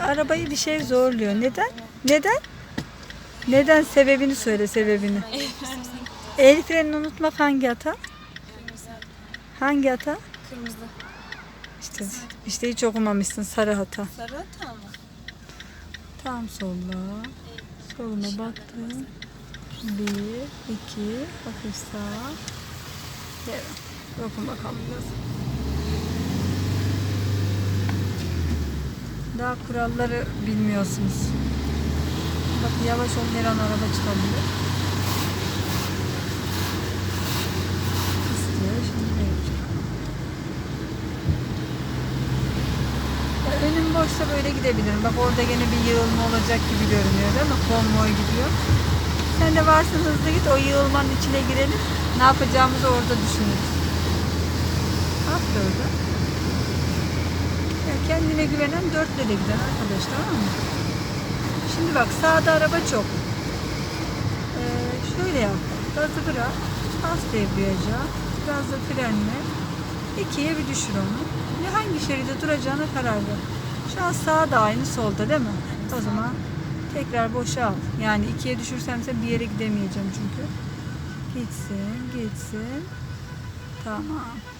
Arabayı bir şey zorluyor. Neden? Neden? Neden? Sebebini söyle sebebini. El frenini unutmak hangi hata? Hangi hata? Kırmızı. İşte, işte hiç okumamışsın sarı hata. Sarı hata mı? Tam solla. Soluna baktım. Bir, iki, hafif sağ. Devam. Dokun bakalım biraz. Daha kuralları bilmiyorsunuz. Bak yavaş ol her an araba çıkabilir. İstiyor şimdi. Ya önüm boşsa böyle gidebilirim. Bak orada gene bir yığılma olacak gibi görünüyor değil mi? Konvoy gidiyor. Sen de varsın hızlı git o yığılmanın içine girelim. Ne yapacağımızı orada düşünürüz. At da orada. Kendine güvenen dörtle de gider arkadaşlar tamam mı? Şimdi bak sağda araba çok. Ee, şöyle yap. Gazı bırak. Bas debriyaja. Gazla frenle. İkiye bir düşür onu. Ve hangi şeride duracağına karar ver. Şu an sağda aynı solda değil mi? O zaman tekrar boşa al. Yani ikiye düşürsemse bir yere gidemeyeceğim çünkü. Gitsin, gitsin. Tamam. Hah.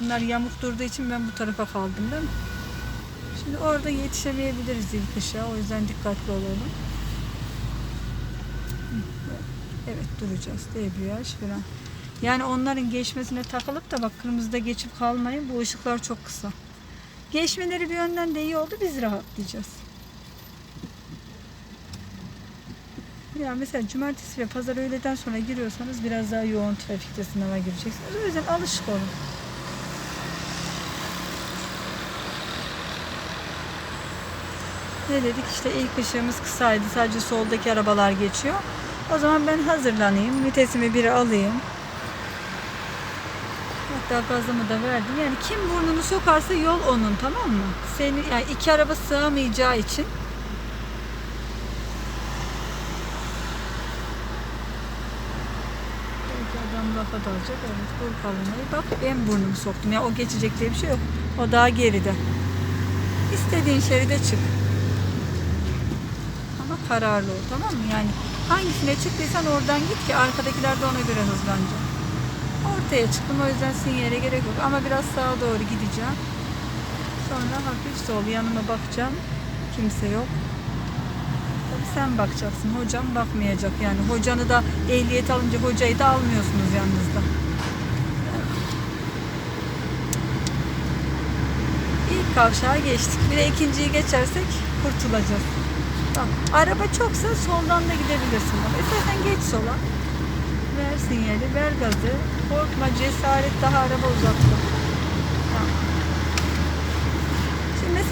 Bunlar yamuk durduğu için ben bu tarafa kaldım değil mi? Şimdi orada yetişemeyebiliriz ilk ışığa. O yüzden dikkatli olalım. Evet duracağız. Debriyaj falan. Yani onların geçmesine takılıp da bak kırmızıda geçip kalmayın. Bu ışıklar çok kısa. Geçmeleri bir yönden de iyi oldu. Biz rahatlayacağız. Ya mesela cumartesi ve pazar öğleden sonra giriyorsanız biraz daha yoğun trafikte sınava gireceksiniz. O yüzden alışık olun. Ne dedik işte ilk ışığımız kısaydı. Sadece soldaki arabalar geçiyor. O zaman ben hazırlanayım. Vitesimi bir alayım. Hatta gazımı da verdim. Yani kim burnunu sokarsa yol onun tamam mı? Seni yani iki araba sığamayacağı için adam lafa dalacak. Evet vur kalınayı. Bak ben burnumu soktum. Ya o geçecek diye bir şey yok. O daha geride. İstediğin şeride çık. Kararlı ol tamam mı? Yani hangisine çıktıysan oradan git ki arkadakiler de ona göre hızlanacak. Ortaya çıktım o yüzden sinyale gerek yok. Ama biraz sağa doğru gideceğim. Sonra hafif sol yanıma bakacağım. Kimse yok. Tabii sen bakacaksın. Hocam bakmayacak yani. Hocanı da ehliyet alınca hocayı da almıyorsunuz yanınızda. İlk kavşağı geçtik. Bir de ikinciyi geçersek kurtulacağız. Bak, araba çoksa soldan da gidebilirsin. Bak, istersen geç sola. Ver sinyali, ver gazı. Korkma, cesaret daha araba uzakta.